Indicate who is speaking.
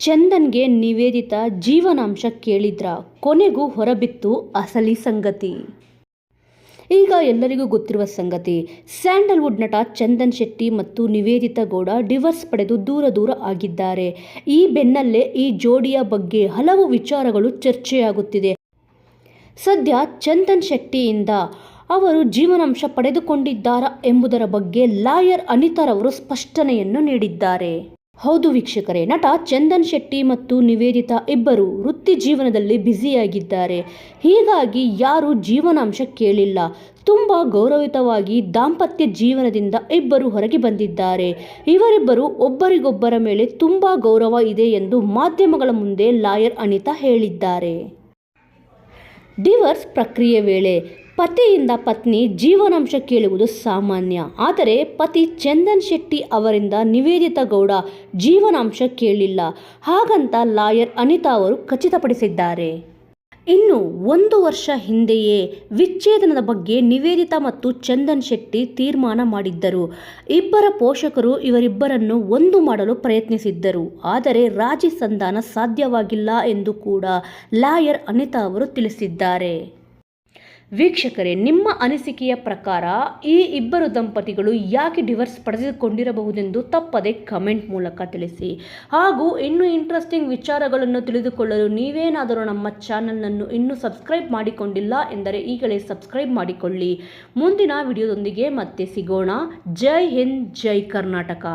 Speaker 1: ಚಂದನ್ಗೆ ನಿವೇದಿತ ಜೀವನಾಂಶ ಕೇಳಿದ್ರ ಕೊನೆಗೂ ಹೊರಬಿತ್ತು ಅಸಲಿ ಸಂಗತಿ. ಈಗ ಎಲ್ಲರಿಗೂ ಗೊತ್ತಿರುವ ಸಂಗತಿ, ಸ್ಯಾಂಡಲ್ವುಡ್ ನಟ ಚಂದನ್ ಶೆಟ್ಟಿ ಮತ್ತು ನಿವೇದಿತಾ ಗೌಡ ಡಿವರ್ಸ್ ಪಡೆದು ದೂರ ದೂರ ಆಗಿದ್ದಾರೆ. ಈ ಬೆನ್ನಲ್ಲೇ ಈ ಜೋಡಿಯ ಬಗ್ಗೆ ಹಲವು ವಿಚಾರಗಳು ಚರ್ಚೆಯಾಗುತ್ತಿದೆ. ಸದ್ಯ ಚಂದನ್ ಶೆಟ್ಟಿಯಿಂದ ಅವರು ಜೀವನಾಂಶ ಪಡೆದುಕೊಂಡಿದ್ದಾರಾ ಎಂಬುದರ ಬಗ್ಗೆ ಲಾಯರ್ ಅನಿತಾರವರು ಸ್ಪಷ್ಟನೆಯನ್ನು ನೀಡಿದ್ದಾರೆ. ಹೌದು ವೀಕ್ಷಕರೇ, ನಟ ಚಂದನ್ ಶೆಟ್ಟಿ ಮತ್ತು ನಿವೇದಿತಾ ಇಬ್ಬರು ವೃತ್ತಿ ಜೀವನದಲ್ಲಿ ಬ್ಯುಸಿಯಾಗಿದ್ದಾರೆ. ಹೀಗಾಗಿ ಯಾರು ಜೀವನಾಂಶ ಕೇಳಿಲ್ಲ. ತುಂಬ ಗೌರವಿತವಾಗಿ ದಾಂಪತ್ಯ ಜೀವನದಿಂದ ಇಬ್ಬರು ಹೊರಗೆ ಬಂದಿದ್ದಾರೆ. ಇವರಿಬ್ಬರು ಒಬ್ಬರಿಗೊಬ್ಬರ ಮೇಲೆ ತುಂಬ ಗೌರವ ಇದೆ ಎಂದು ಮಾಧ್ಯಮಗಳ ಮುಂದೆ ಲಾಯರ್ ಅನಿತಾ ಹೇಳಿದ್ದಾರೆ. ಡಿವರ್ಸ್ ಪ್ರಕ್ರಿಯೆ ವೇಳೆ ಪತಿಯಿಂದ ಪತ್ನಿ ಜೀವನಾಂಶ ಕೇಳುವುದು ಸಾಮಾನ್ಯ. ಆದರೆ ಪತಿ ಚಂದನ್ ಶೆಟ್ಟಿ ಅವರಿಂದ ನಿವೇದಿತಾ ಗೌಡ ಜೀವನಾಂಶ ಕೇಳಿಲ್ಲ. ಹಾಗಂತ ಲಾಯರ್ ಅನಿತಾ ಅವರು ಖಚಿತಪಡಿಸಿದ್ದಾರೆ. ಇನ್ನು ಒಂದು ವರ್ಷ ಹಿಂದೆಯೇ ವಿಚ್ಛೇದನದ ಬಗ್ಗೆ ನಿವೇದಿತಾ ಮತ್ತು ಚಂದನ್ ಶೆಟ್ಟಿ ತೀರ್ಮಾನ ಮಾಡಿದ್ದರು. ಇಬ್ಬರ ಪೋಷಕರು ಇವರಿಬ್ಬರನ್ನು ಒಂದು ಮಾಡಲು ಪ್ರಯತ್ನಿಸಿದ್ದರು. ಆದರೆ ರಾಜಿ ಸಂಧಾನ ಸಾಧ್ಯವಾಗಿಲ್ಲ ಎಂದು ಕೂಡ ಲಾಯರ್ ಅನಿತಾ ಅವರು ತಿಳಿಸಿದ್ದಾರೆ. ವೀಕ್ಷಕರೇ, ನಿಮ್ಮ ಅನಿಸಿಕೆಯ ಪ್ರಕಾರ ಈ ಇಬ್ಬರು ದಂಪತಿಗಳು ಯಾಕೆ ಡಿವರ್ಸ್ ಪಡೆದುಕೊಂಡಿರಬಹುದೆಂದು ತಪ್ಪದೆ ಕಮೆಂಟ್ ಮೂಲಕ ತಿಳಿಸಿ. ಹಾಗೂ ಇನ್ನೂ ಇಂಟ್ರೆಸ್ಟಿಂಗ್ ವಿಚಾರಗಳನ್ನು ತಿಳಿದುಕೊಳ್ಳಲು ನೀವೇನಾದರೂ ನಮ್ಮ ಚಾನಲ್ನನ್ನು ಇನ್ನೂ ಸಬ್ಸ್ಕ್ರೈಬ್ ಮಾಡಿಕೊಂಡಿಲ್ಲ ಎಂದರೆ ಈಗಲೇ ಸಬ್ಸ್ಕ್ರೈಬ್ ಮಾಡಿಕೊಳ್ಳಿ. ಮುಂದಿನ ವಿಡಿಯೋದೊಂದಿಗೆ ಮತ್ತೆ ಸಿಗೋಣ. ಜೈ ಹಿಂದ್, ಜೈ ಕರ್ನಾಟಕ.